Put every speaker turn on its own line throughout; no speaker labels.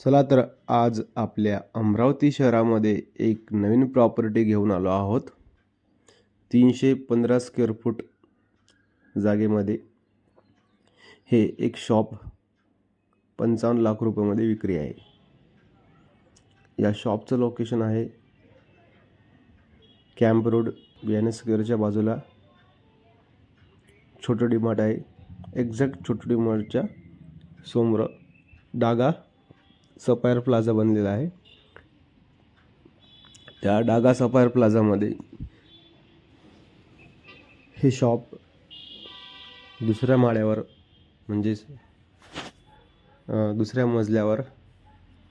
चला तर आज आपल्या अमरावती शहरामध्ये एक नवीन प्रॉपर्टी घेऊन आलो आहोत. तीनशे पंधरा स्क्वेअर फूट जागेमध्ये हे एक शॉप पंचावन्न लाख रुपयामध्ये विक्री आहे. या शॉपचं लोकेशन आहे कॅम्प रोड बियाणे स्क्वेअरच्या बाजूला. छोटं डिमार्ट आहे. एक्झॅक्ट छोटं डिमार्टच्या समोर डागा. सफायर प्लाझा बनलेला आहे. त्या डागा सफायर प्लाझामध्ये हे शॉप दुसऱ्या माळ्यावर म्हणजेच दुसऱ्या मजल्यावर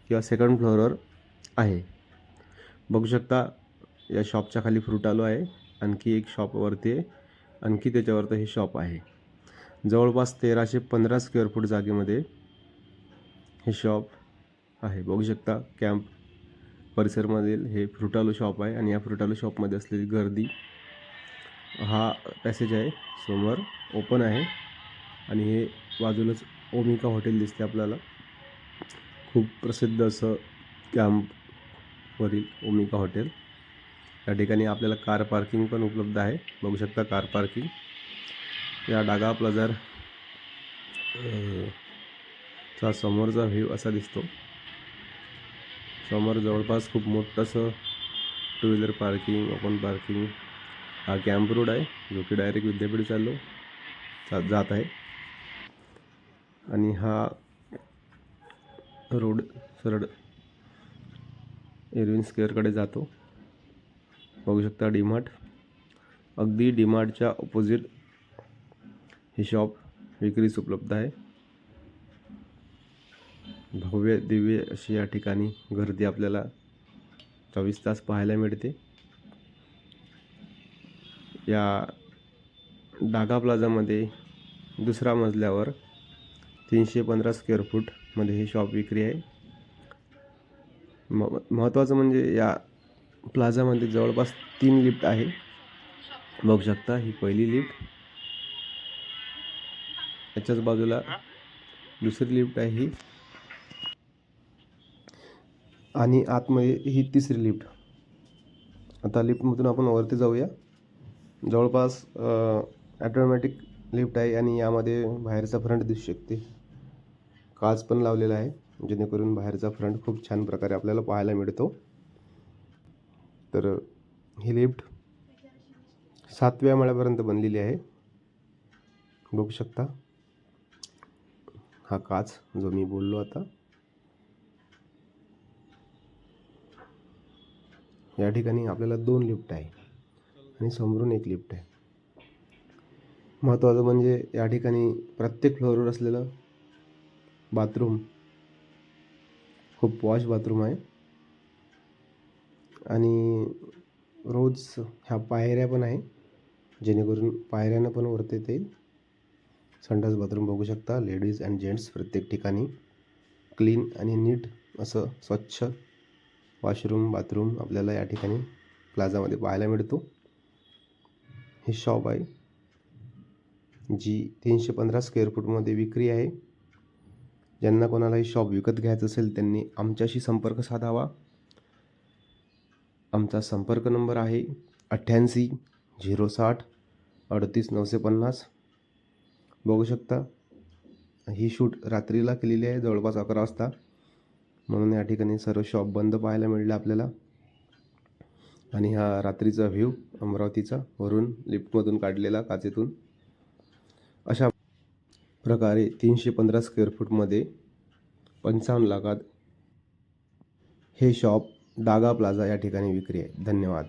किंवा सेकंड फ्लोअरवर आहे. बघू शकता या शॉपच्या खाली फ्रूट आलो आहे. आणखी एक शॉपवरती आहे. आणखी त्याच्यावरती हे शॉप आहे. जवळपास तेराशे पंधरा स्क्वेअर फूट जागेमध्ये हे शॉप आहे. बघू शकता कॅम्प परिसरमधील हे फ्रुटालो शॉप आहे आणि या फ्रुटालो शॉपमध्ये असलेली गर्दी हा पॅसेज आहे. समोर ओपन आहे आणि हे बाजूलाच ओमिका हॉटेल दिसते आपल्याला. खूप प्रसिद्ध असं कॅम्पवरील ओमिका हॉटेल. या ठिकाणी आपल्याला कार पार्किंग पण उपलब्ध आहे. बघू शकता कार पार्किंग. या डागा प्लाझार चा समोरचा व्ह्यू असा दिसतो. समोर जवळपास खूप मोठंसं two wheeler parking open parking हा कॅम्प रोड आहे जो की डायरेक्ट विद्यापीठ चाललो जात आहे. आणि हा रोड सरळ एरविन स्क्वेअरकडे जातो. बघू शकता डीमार्ट अगदी डीमार्टच्या ऑपोजिट हे शॉप विक्रीस उपलब्ध आहे. भव्य दिव्य अशी या ठिकाणी गर्दी आपल्याला चोवीस तास पाहायला मिळते. या डागा प्लाझामध्ये दुसरा मजल्यावर तीनशे पंधरा स्क्वेअर फूटमध्ये हे शॉप विक्री आहे. म महत्त्वाचं म्हणजे या प्लाझामध्ये जवळपास तीन लिफ्ट आहे. बघू शकता ही पहिली लिफ्ट याच्याच बाजूला दुसरी लिफ्ट आहे ही. आणि आतमध्ये ही तिसरी लिफ्ट. आता लिफ्टमधून आपण वरती जाऊया. जवळपास ॲटोमॅटिक लिफ्ट आहे आणि यामध्ये बाहेरचा फ्रंट दिसू शकते. काच पण लावलेला आहे जेणेकरून बाहेरचा फ्रंट खूप छान प्रकारे आपल्याला पाहायला मिळतो. तर ही लिफ्ट सातव्या माळ्यापर्यंत बनलेली आहे. बघू शकता. हा काच जो मी बोललो आता. या ठिकाणी आपल्याला दोन लिफ्ट आहे आणि समोरून एक लिफ्ट आहे. महत्त्वाचं म्हणजे या ठिकाणी प्रत्येक फ्लोअरवर असलेलं बाथरूम खूप वॉश बाथरूम आहे. आणि रोज ह्या पायऱ्या पण आहे. जेणेकरून पायऱ्यानं पण वरती येते संडास बाथरूम बघू शकता. लेडीज अँड जेंट्स प्रत्येक ठिकाणी क्लीन आणि नीट असं स्वच्छ वॉशरूम बाथरूम आपल्याला या ठिकाणी प्लाझामध्ये पाहायला मिळतो. हे शॉप आहे जी तीनशे पंधरा स्क्वेअर फूटमध्ये विक्री आहे. ज्यांना कोणालाही शॉप विकत घ्यायचं असेल त्यांनी आमच्याशी संपर्क साधावा. आमचा संपर्क नंबर आहे अठ्ठ्याऐंशी झिरो साठ अडतीस नऊशे पन्नास. बघू शकता ही शूट रात्रीला केलेली आहे जवळपास अकरा वाजता. म्हणून या ठिकाणी सर्व शॉप बंद पाहायला मिळलं आपल्याला. आणि हा रात्रीचा व्ह्यू अमरावतीचा वरून लिफ्टमधून काढलेला काचेतून. अशा प्रकारे तीनशे पंधरा स्क्वेअर फूटमध्ये पंचावन्न लाखात हे शॉप डागा प्लाझा या ठिकाणी विक्री आहे. धन्यवाद.